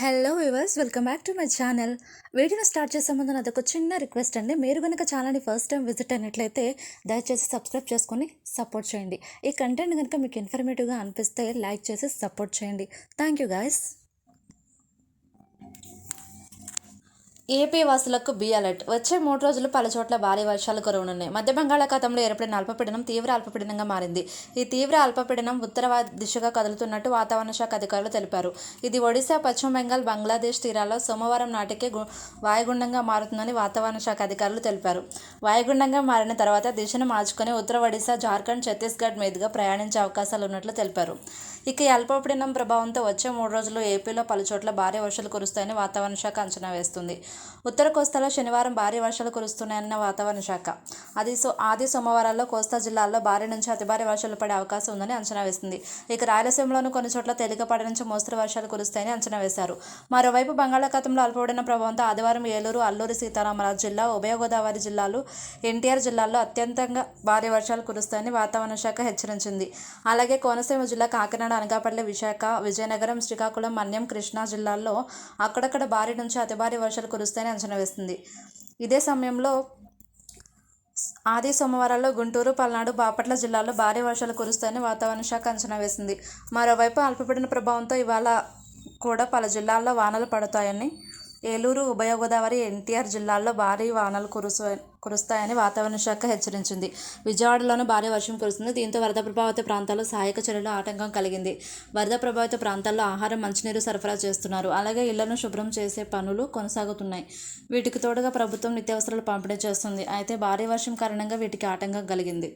Hello viewers welcome back to my channel. వీడియోని start చేసే ముందు నాది ఒక చిన్న రిక్వెస్ట్ అండి. మీరు కనుక ఛానల్ని ఫస్ట్ టైం విజిట్ అయినట్లయితే దయచేసి సబ్స్క్రైబ్ చేసుకొని సపోర్ట్ చేయండి. ఈ కంటెంట్ కనుక మీకు ఇన్ఫర్మేటివ్గా అనిపిస్తే లైక్ చేసి సపోర్ట్ చేయండి. Thank you guys. ఏపీ వాసులకు బి అలర్ట్. వచ్చే మూడు రోజులు పలు చోట్ల భారీ వర్షాలు కురవనున్నాయి. మధ్య బంగాళాఖాతంలో ఏర్పడిన అల్పపీడనం తీవ్ర అల్పపీడనంగా మారింది. ఈ తీవ్ర అల్పపీడనం ఉత్తర దిశగా కదులుతున్నట్టు వాతావరణ శాఖ అధికారులు తెలిపారు. ఇది ఒడిశా పశ్చిమ బెంగాల్ బంగ్లాదేశ్ తీరాల్లో సోమవారం నాటికే గు- వాయుగుండంగా మారుతుందని వాతావరణ శాఖ అధికారులు తెలిపారు. వాయుగుండంగా మారిన తర్వాత దిశను మార్చుకుని ఉత్తర ఒడిశా జార్ఖండ్ ఛత్తీస్గఢ్ మీదుగా ప్రయాణించే అవకాశాలు ఉన్నట్లు తెలిపారు. ఇక అల్పపీడనం ప్రభావంతో వచ్చే మూడు రోజులు ఏపీలో పలు చోట్ల భారీ వర్షాలు కురుస్తాయని వాతావరణ శాఖ అంచనా వేస్తుంది. ఉత్తర కోస్తాలో శనివారం భారీ వర్షాలు కురుస్తున్నాయన్న వాతావరణ శాఖ. అది సో ఆది సోమవారాల్లో కోస్తా జిల్లాల్లో భారీ నుంచి అతి భారీ వర్షాలు పడే అవకాశం ఉందని అంచనా వేస్తుంది. ఇక రాయలసీమలోని కొన్ని చోట్ల తేలికపాటి నుంచి మోస్తరు వర్షాలు కురుస్తాయని అంచనా వేశారు. మరోవైపు బంగాళాఖాతంలో అల్పపడిన ప్రభావంతో ఆదివారం ఏలూరు అల్లూరి సీతారామరాజు జిల్లా ఉభయ గోదావరి జిల్లాలు ఎన్టీఆర్ జిల్లాల్లో అత్యంతంగా భారీ వర్షాలు కురుస్తాయని వాతావరణ శాఖ హెచ్చరించింది. అలాగే కోనసీమ జిల్లా కాకినాడ కాకినాడ అనకాపల్లి విశాఖ విజయనగరం శ్రీకాకుళం మన్యం కృష్ణా జిల్లాల్లో అక్కడక్కడ భారీ నుంచి అతి భారీ వర్షాలు కురుస్తాయని అంచనా వేస్తుంది. ఇదే సమయంలో ఆది సోమవారాల్లో గుంటూరు పల్నాడు బాపట్ల జిల్లాల్లో భారీ వర్షాలు కురుస్తాయని వాతావరణ శాఖ అంచనా వేసింది. మరోవైపు అల్పపీడన ప్రభావంతో ఇవాళ కూడా పలు జిల్లాల్లో వానలు పడతాయని ఏలూరు ఉభయ గోదావరి ఎన్టీఆర్ జిల్లాల్లో భారీ వానలు కురుసు కురుస్తాయని వాతావరణ శాఖ హెచ్చరించింది. విజయవాడలోనూ భారీ వర్షం కురుస్తుంది. దీంతో వరద ప్రభావిత ప్రాంతాల్లో సహాయక చర్యలు ఆటంకం కలిగింది. వరద ప్రభావిత ప్రాంతాల్లో ఆహారం మంచినీరు సరఫరా చేస్తున్నారు. అలాగే ఇళ్ళను శుభ్రం చేసే పనులు కొనసాగుతున్నాయి. వీటికి తోడుగా ప్రభుత్వం నిత్యావసరాలు పంపిణీ చేస్తుంది. అయితే భారీ వర్షం కారణంగా వీటికి ఆటంకం కలిగింది.